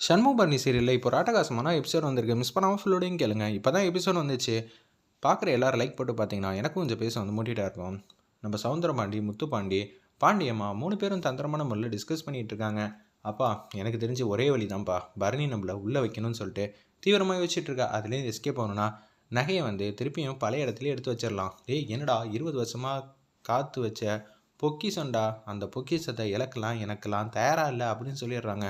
ஷண்முபர்ணி சீரியலில் இப்போ ராட்டகாசமான எபிசோட் வந்திருக்கு. மிஸ் பண்ணாமல் ஃபுல்லோடையும் கேளுங்க. இப்போ தான் எபிசோட் வந்துச்சு. பார்க்குற எல்லோரும் லைக் போட்டு பார்த்தீங்கன்னா எனக்கும் கொஞ்சம் பேச வந்து மூட்டிகிட்டா இருக்கும். நம்ம சவுந்தரபாண்டி முத்துப்பாண்டி பாண்டியம்மா மூணு பேரும் தந்திரமான முறையில் டிஸ்கஸ் பண்ணிகிட்டு இருக்காங்க. அப்பா எனக்கு தெரிஞ்சு ஒரே வழி தான்ப்பா பரணி நம்மளை உள்ளே வைக்கணும்னு சொல்லிட்டு தீவிரமாக யோசிச்சுட்டு இருக்கா. அதுலேருந்து எஸ்கேப் ஆகணும்னா நகையை வந்து திருப்பியும் பழைய இடத்துலையும் எடுத்து வச்சிடலாம். ஏய் என்னடா இருபது வருஷமாக காத்து வச்ச பொக்கிசண்டா அந்த பொக்கிசத்தை இழக்கலாம் எனக்கெல்லாம் தயாராக இல்லை அப்படின்னு சொல்லிடுறாங்க.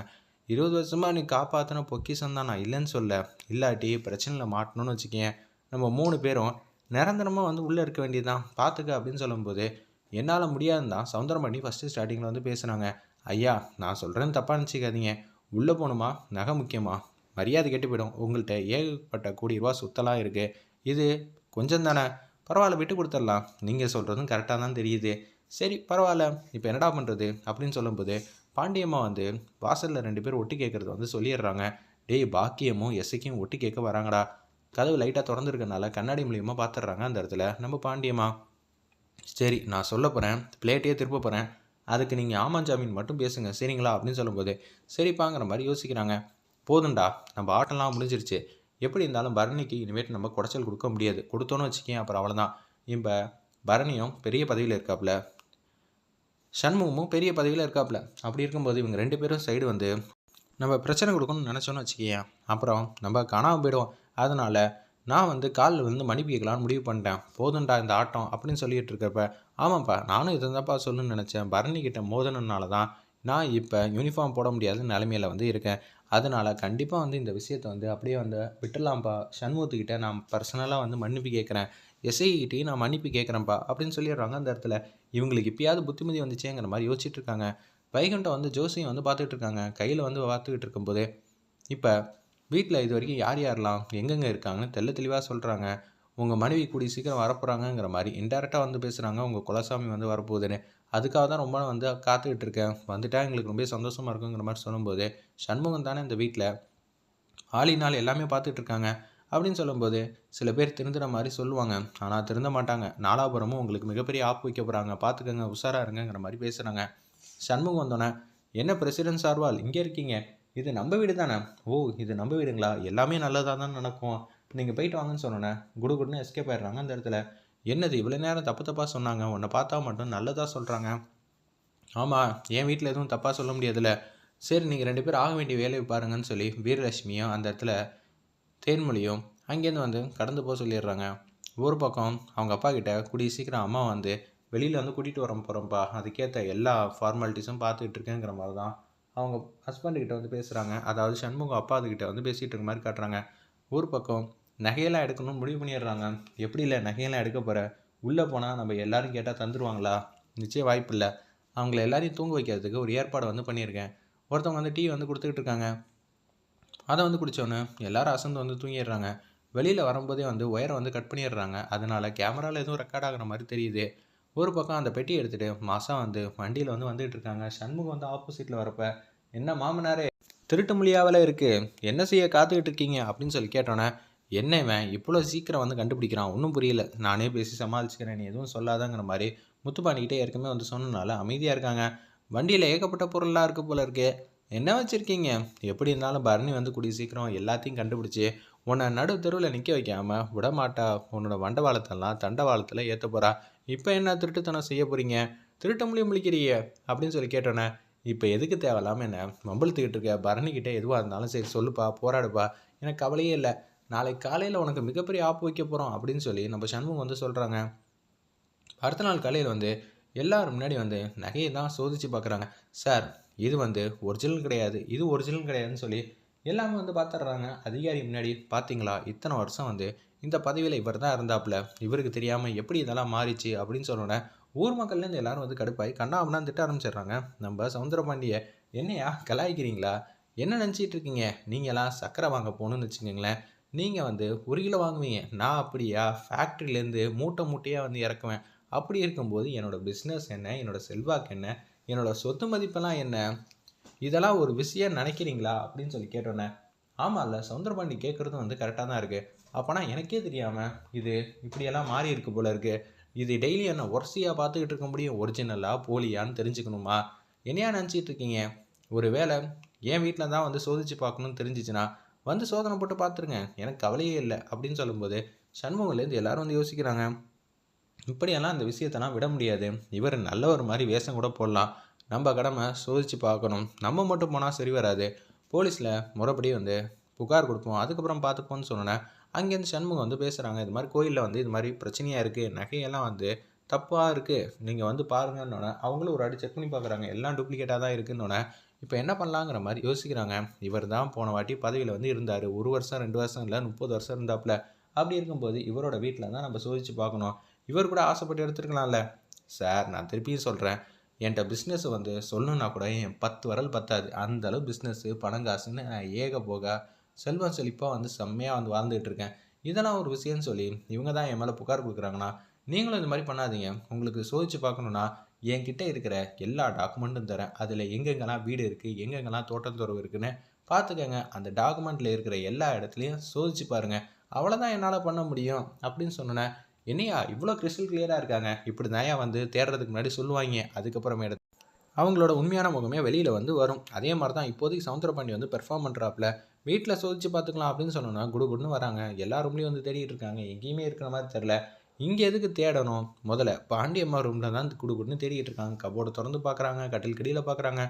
இருபது வருஷமாக நீ காப்பாற்றின பொக்கிஷம் தான் நான் இல்லைன்னு சொல்ல. இல்லாட்டி பிரச்சனையில் மாட்டணும்னு வச்சுக்கேன் நம்ம மூணு பேரும் நிரந்தரமாக வந்து உள்ளே இருக்க வேண்டியதுதான். பார்த்துக்க அப்படின்னு சொல்லும்போது என்னால் முடியாதுன்னு தான் சவுந்தரமணி ஃபஸ்ட்டு ஸ்டார்டிங்கில் வந்து பேசுகிறாங்க ஐயா நான் சொல்கிறேன்னு தப்பாக நினச்சிக்காதீங்க. உள்ளே போகணுமா? நகை முக்கியமா? மரியாதை கெட்டு போயிடும் உங்கள்கிட்ட ஏகப்பட்ட கோடி ரூபா சுத்தலாம் இருக்குது இது கொஞ்சம் தானே? பரவாயில்ல விட்டு கொடுத்துடலாம். நீங்கள் சொல்கிறதும் கரெக்டாக தான் தெரியுது. சரி பரவாயில்ல. இப்போ என்னடா பண்ணுறது அப்படின்னு சொல்லும்போது பாண்டியம்மா வந்து வாசலில் ரெண்டு பேர் ஒட்டி கேட்குறது வந்து சொல்லிடுறாங்க டேய் பாக்கியமும் எஸ்ஐக்கும் ஒட்டி கேட்க வராங்கடா. கதவு லைட்டாக திறந்துருக்கனால கண்ணாடி மூலியமாக பார்த்துட்றாங்க அந்த இடத்துல. நம்ம பாண்டியம்மா. சரி நான் சொல்ல போகிறேன் பிளேட்டையே திருப்ப போகிறேன் அதுக்கு நீங்கள் ஆமாம் ஜாமீன் மட்டும் பேசுங்க. சரிங்களா? அப்படின்னு சொல்லும்போது சரிப்பாங்கிற மாதிரி யோசிக்கிறாங்க. போதும்டா. நம்ம ஆட்டம்லாம் முடிஞ்சிருச்சு. எப்படி இருந்தாலும் பரணிக்கு இனிமேட்டு நம்ம குடைச்சல் கொடுக்க முடியாது. கொடுத்தோன்னு வச்சுக்கேன் அப்புறம் அவ்வளோதான் இப்போ பரணியும் பெரிய பதவியில் இருக்காப்புல. சண்முகமும் பெரிய பதவியில் இருக்காப்புல அப்படி இருக்கும்போது இவங்க ரெண்டு பேரும் சைடு வந்து நம்ம பிரச்சனை கொடுக்கணும்னு நினச்சோன்னு வச்சுக்கேன் அப்புறம் நம்ம காணாமல் போயிடுவோம். அதனால் நான் வந்து காலில் வந்து மன்னிப்பு கேட்கலான்னு முடிவு பண்ணிட்டேன். போதுண்டா இந்த ஆட்டம் அப்படின்னு சொல்லிட்டு இருக்கப்ப ஆமாப்பா நானும் இதை தான்ப்பா சொல்லணும்னு நினச்சேன். பரணி கிட்ட மோதனனால தான் நான் இப்போ யூனிஃபார்ம் போட முடியாத நிலமையில வந்து இருக்கேன். அதனால் கண்டிப்பாக வந்து இந்த விஷயத்தை வந்து அப்படியே வந்து விட்டுடலாம்ப்பா. சண்முகத்துக்கிட்ட நான் பர்சனலாக வந்து மன்னிப்பு கேட்குறேன். எஸ்ஐகிட்டையும் நான் மன்னிப்பு கேட்குறேன்ப்பா அப்படின்னு சொல்லிடுறாங்க அந்த இடத்துல. இவங்களுக்கு இப்பயாவது புத்திமதி வந்துச்சேங்கிற மாதிரி யோசிச்சுட்டு இருக்காங்க வைகுண்டம் வந்து ஜோசியம் வந்து பார்த்துக்கிட்டு இருக்காங்க கையில் வந்து பார்த்துக்கிட்டு இருக்கும்போது இப்போ வீட்டில் இது வரைக்கும் யார் யாரெல்லாம் எங்கெங்கே இருக்காங்கன்னு தெள்ள தெளிவாக சொல்கிறாங்க உங்கள் மனைவி கூடி சீக்கிரம் வரப்போகிறாங்கங்கிற மாதிரி இன்டெரக்டாக வந்து பேசுகிறாங்க உங்கள் குலசாமி வந்து வரப்போகுதுன்னு. அதுக்காக தான் ரொம்ப வந்து காத்துக்கிட்டு இருக்கேன் வந்துட்டா எங்களுக்கு ரொம்ப சந்தோஷமாக இருக்குங்கிற மாதிரி சொல்லும்போது சண்முகம் தானே இந்த வீட்டில் ஆளினால் எல்லாமே பார்த்துட்டு இருக்காங்க அப்படின்னு சொல்லும்போது சில பேர் திருந்துற மாதிரி சொல்லுவாங்க. ஆனால் திருந்த மாட்டாங்க. நாலாபுரமும் உங்களுக்கு மிகப்பெரிய ஆப்பு வைக்க போகிறாங்க பார்த்துக்கோங்க உஷாராக இருங்கங்கிற மாதிரி பேசுகிறாங்க சண்முகம் வந்தோன்னே என்ன பிரசிடென்ட் சார்வால் இங்கே இருக்கீங்க. இது நம்ம வீடு தானே? ஓ இது நம்ம வீடுங்களா? எல்லாமே நல்லதாக தான் நடக்கும். நீங்கள் போயிட்டு வாங்கன்னு சொன்னோன்னே குடு குடுன்னு எஸ்கேப் ஆயிடுறாங்க அந்த இடத்துல. என்னது இவ்வளோ நேரம் தப்பு தப்பாக சொன்னாங்க? உன்னை பார்த்தா மட்டும் நல்லதாக சொல்கிறாங்க ஆமாம் என் வீட்டில் எதுவும் தப்பாக சொல்ல முடியாதுல்ல. சரி நீங்கள் ரெண்டு பேரும் ஆக வேண்டிய வேலையை பாருங்கன்னு சொல்லி வீரலட்சுமியும் அந்த இடத்துல தேன்மொழியும் அங்கேருந்து வந்து கடந்து போக சொல்லிடுறாங்க. ஒரு பக்கம் அவங்க அப்பா கிட்ட கூடிய சீக்கிரம் அம்மா வந்து வெளியில் வந்து கூட்டிகிட்டு வர போகிறோம்ப்பா அதுக்கேற்ற எல்லா ஃபார்மாலிட்டிஸும் பார்த்துக்கிட்டு இருக்கேங்கிற மாதிரி தான் அவங்க ஹஸ்பண்டுக்கிட்ட வந்து பேசுகிறாங்க அதாவது சண்முகம் அப்பா அதுக்கிட்ட வந்து பேசிகிட்டு இருக்க மாதிரி காட்டுறாங்க. ஒரு பக்கம் நகையெல்லாம் எடுக்கணும்னு முடிவு பண்ணிடுறாங்க. எப்படி இல்லை நகையெல்லாம் எடுக்க போகிற உள்ளே போனால் நம்ம எல்லோரும் கேட்டால் தந்துடுவாங்களா நிச்சயம் வாய்ப்பு இல்லை. அவங்கள எல்லாரையும் தூங்க வைக்கிறதுக்கு ஒரு ஏற்பாடு வந்து பண்ணியிருக்கேன். ஒருத்தவங்க வந்து டீ வந்து கொடுத்துக்கிட்டு இருக்காங்க. அதை வந்து குடித்தோன்னே எல்லாரும் அசந்து வந்து தூங்கிடுறாங்க. வெளியில் வரும்போதே வந்து ஒயரை வந்து கட் பண்ணிடுறாங்க. அதனால் கேமராவில் எதுவும் ரெக்கார்ட் ஆகிற மாதிரி தெரியுது. ஒரு பக்கம் அந்த பெட்டி எடுத்துகிட்டு மாதம் வந்து வண்டியில் வந்து வந்துகிட்டு இருக்காங்க. சண்முகம் வந்து ஆப்போசிட்டில் வரப்ப என்ன மாமனாரே திருட்டு மொழியாவில் இருக்குது என்ன செய்ய காத்துக்கிட்டு இருக்கீங்க? அப்படின்னு சொல்லி கேட்டோன்னே என்ன இவன்? இவ்வளோ சீக்கிரம் வந்து கண்டுபிடிக்கிறான். ஒன்றும் புரியல. நானே பேசி சமாளிச்சுக்கிறேன். நீ எதுவும் சொல்லாதாங்கிற மாதிரி முத்துப்பாண்டிக்கிட்டே ஏற்கனவே வந்து சொன்னனால அமைதியாக இருக்காங்க. வண்டியில் ஏகப்பட்ட பொருளாக இருக்குது போல இருக்குது என்ன வச்சுருக்கீங்க? எப்படி இருந்தாலும் பரணி வந்து கூடிய சீக்கிரம் எல்லாத்தையும் கண்டுபிடிச்சி உன்னை நடு தெருவில் நிற்க வைக்காமல் விடமாட்டா உன்னோட வண்டவாளத்தெல்லாம் தண்டவாளத்தில் ஏற்ற போகிறா இப்போ என்ன திருட்டுத்தனம் செய்ய போகிறீங்க திருட்ட முடியும் முழிக்கிறீங்க அப்படின்னு சொல்லி கேட்டோன்னே இப்போ எதுக்கு தேவையில்லாமல் என்ன மம்பளத்துக்கிட்டு இருக்க? பரணிக்கிட்டே எதுவாக இருந்தாலும் சரி சொல்லுப்பா போராடுப்பா. எனக்கு கவலையே இல்லை. நாளைக்கு காலையில் உனக்கு மிகப்பெரிய ஆப்பு வைக்க போகிறோம் அப்படின்னு சொல்லி நம்ம சண்முகம் வந்து சொல்கிறாங்க அடுத்த நாள் காலையில் வந்து எல்லாரும் முன்னாடி வந்து நகையை தான் சோதித்து பார்க்குறாங்க சார் இது வந்து ஒரிஜினல் கிடையாது இது ஒரிஜினல் கிடையாதுன்னு சொல்லி எல்லாமே வந்து பார்த்துட்றாங்க அதிகாரி முன்னாடி பார்த்தீங்களா இத்தனை வருஷம் வந்து இந்த பதவியில் இவர் தான் இருந்தாப்புல. இவருக்கு தெரியாமல் எப்படி இதெல்லாம் மாறிச்சு அப்படின்னு சொன்னோன்னே ஊர் மக்கள்லேருந்து எல்லாரும் வந்து கடுப்பாய் கண்ணாமனா திட்ட ஆரம்பிச்சிடுறாங்க. நம்ம சவுந்தரபாண்டிய என்னையா கலாய்க்கிறீங்களா? என்ன நினச்சிட்டு இருக்கீங்க? நீங்களாம் சக்கரை வாங்க போகணுன்னு வச்சுக்கோங்களேன். நீங்கள் வந்து ஒரு கிலோ வாங்குவீங்க. நான் அப்படியா? ஃபேக்ட்ரிலேருந்து மூட்டை மூட்டையாக வந்து இறக்குவேன். அப்படி இருக்கும்போது என்னோடய பிஸ்னஸ் என்ன? என்னோடய செல்வாக்கு என்ன? என்னோடய சொத்து மதிப்பெல்லாம் என்ன? இதெல்லாம் ஒரு விஷயம் நினைக்கிறீங்களா? அப்படின்னு சொல்லி கேட்டோன்னே ஆமாம் இல்லை சவுந்தரபாண்டி கேட்குறதும் வந்து கரெக்டாக தான் இருக்குது அப்போனா எனக்கே தெரியாமல் இது இப்படியெல்லாம் மாறி இருக்கு போல இருக்குது இது டெய்லி என்ன ஒர்சியாக பார்த்துக்கிட்டு இருக்க முடியும்? ஒரிஜினலாக போலியான்னு தெரிஞ்சுக்கணுமா? என்னையா நினச்சிட்டு இருக்கீங்க? ஒரு வேளை என் வீட்டில் தான் வந்து சோதிச்சு பார்க்கணும்னு தெரிஞ்சிச்சுன்னா வந்து சோதனை போட்டு பார்த்துருங்க. எனக்கு கவலையே இல்லை அப்படின்னு சொல்லும்போது சண்முகலேருந்து எல்லாரும் வந்து யோசிக்கிறாங்க இப்படியெல்லாம் அந்த விஷயத்தெல்லாம் விட முடியாது. இவர் நல்ல ஒரு மாதிரி வேஷம் கூட போடலாம். நம்ம கடமை சோதிச்சு பார்க்கணும். நம்ம மட்டும் போனால் சரி வராது. போலீஸில் முறைப்படி வந்து புகார் கொடுப்போம். அதுக்கப்புறம் பார்த்துப்போன்னு சொன்னேன் அங்கேருந்து சண்முகம் வந்து பேசுகிறாங்க இது மாதிரி கோயிலில் வந்து இது மாதிரி பிரச்சனையாக இருக்குது நகையெல்லாம் வந்து தப்பாக இருக்குது நீங்கள் வந்து பாருங்கன்னொன்னே அவங்களும் ஒரு அடி செக் பண்ணி பார்க்குறாங்க. எல்லாம் டூப்ளிகேட்டாக தான் இருக்குன்னொன்னே இப்போ என்ன பண்ணலாங்கிற மாதிரி யோசிக்கிறாங்க. இவர் தான் போன வாட்டி பதவியில் வந்து இருந்தார். ஒரு வருஷம் ரெண்டு வருஷம் இல்லை முப்பது வருஷம் இருந்தாப்புல. அப்படி இருக்கும்போது இவரோட வீட்டில் தான் நம்ம சோதிச்சு பார்க்கணும். இவர் கூட ஆசைப்பட்டு எடுத்துருக்கலாம்ல. சார் நான் திருப்பியும் சொல்கிறேன் என்கிட்ட பிஸ்னஸ் வந்து சொல்லணுன்னா கூட என் பத்து வரல் பத்தாது. அந்தளவு பிஸ்னஸ்ஸு பிஸ்னஸ்ஸு பணங்காசுன்னு நான் ஏக போக செல்வம் செழிப்பாக வந்து செம்மையாக வந்து வாழ்ந்துகிட்டு இருக்கேன். இதெல்லாம் ஒரு விஷயம்னு சொல்லி இவங்க தான் என் மேலே புகார் கொடுக்குறாங்கன்னா நீங்களும் இந்த மாதிரி பண்ணாதீங்க. உங்களுக்கு சோதிச்சு பார்க்கணுன்னா என்கிட்ட இருக்கிற எல்லா டாக்குமெண்ட்டும் தரேன். அதில் எங்கெங்கெல்லாம் வீடு இருக்குது எங்கெங்கெல்லாம் தோட்டத்துறவு இருக்குன்னு பார்த்துக்கங்க. அந்த டாக்குமெண்ட்டில் இருக்கிற எல்லா இடத்துலையும் சோதிச்சு பாருங்கள் அவ்வளோதான் என்னால் பண்ண முடியும் அப்படின்னு சொன்னேன் என்னையா இவ்வளோ கிறிஸ்டல் கிளியராக இருக்காங்க? இப்படி தாயா வந்து தேடுறதுக்கு முன்னாடி சொல்லுவாங்க. அதுக்கப்புறமேட்டு அவங்களோட உண்மையான முகமே வெளியில் வந்து வரும். அதே மாதிரி தான் இப்போதைக்கு சவுந்தரபாண்டி வந்து பெர்ஃபார்ம் பண்ணுறாப்புல வீட்டில் சோதிச்சு பார்த்துக்கலாம் அப்படின்னு சொன்னோன்னா குடு குடுன்னு வராங்க. எல்லா ரூம்லேயும் வந்து தேடிட்டு இருக்காங்க. எங்கேயுமே இருக்கிற மாதிரி தெரில இங்கே எதுக்கு தேடணும்? முதல்ல பாண்டியம்மா ரூமில் தான் குடு குடுன்னு தேடிட்டு இருக்காங்க. கபோர்டு திறந்து பார்க்குறாங்க. கட்டில் கடியில் பார்க்குறாங்க.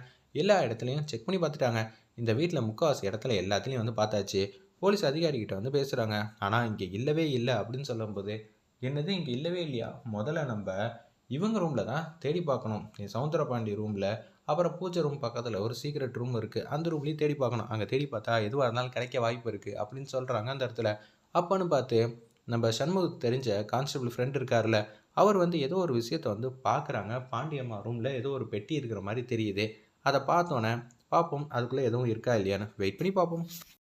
எல்லா இடத்துலையும் செக் பண்ணி பார்த்துட்டாங்க. இந்த வீட்டில் முக்கால்வாசி இடத்துல எல்லாத்துலேயும் வந்து பார்த்தாச்சு. போலீஸ் அதிகாரிகிட்ட வந்து பேசுகிறாங்க ஆனால் இங்கே இல்லவே இல்லை அப்படின்னு சொல்லும்போது என்னது இங்கே இல்லவே இல்லையா? முதல்ல நம்ம இவங்க ரூமில் தான் தேடி பார்க்கணும். சவுந்தரபாண்டி ரூமில் அப்புறம் பூஜை ரூம் பக்கத்தில் ஒரு சீக்ரெட் ரூம் இருக்குது அந்த ரூம்லேயும் தேடி பார்க்கணும். அங்கே தேடி பார்த்தா எதுவாக இருந்தாலும் கிடைக்க வாய்ப்பு இருக்குது அப்படின்னு சொல்கிறாங்க அந்த இடத்துல. அப்போன்னு பார்த்து நம்ம சண்முகத்துக்கு தெரிஞ்ச கான்ஸ்டபிள் ஃப்ரெண்ட் இருக்கார்ல அவர் வந்து ஏதோ ஒரு விஷயத்த வந்து பார்க்குறாங்க. பாண்டியம்மா ரூமில் ஏதோ ஒரு பெட்டி இருக்கிற மாதிரி தெரியுது. அதை பார்த்தோன்னே பார்ப்போம் அதுக்குள்ளே எதுவும் இருக்கா இல்லையான்னு? வெயிட் பண்ணி பார்ப்போம்.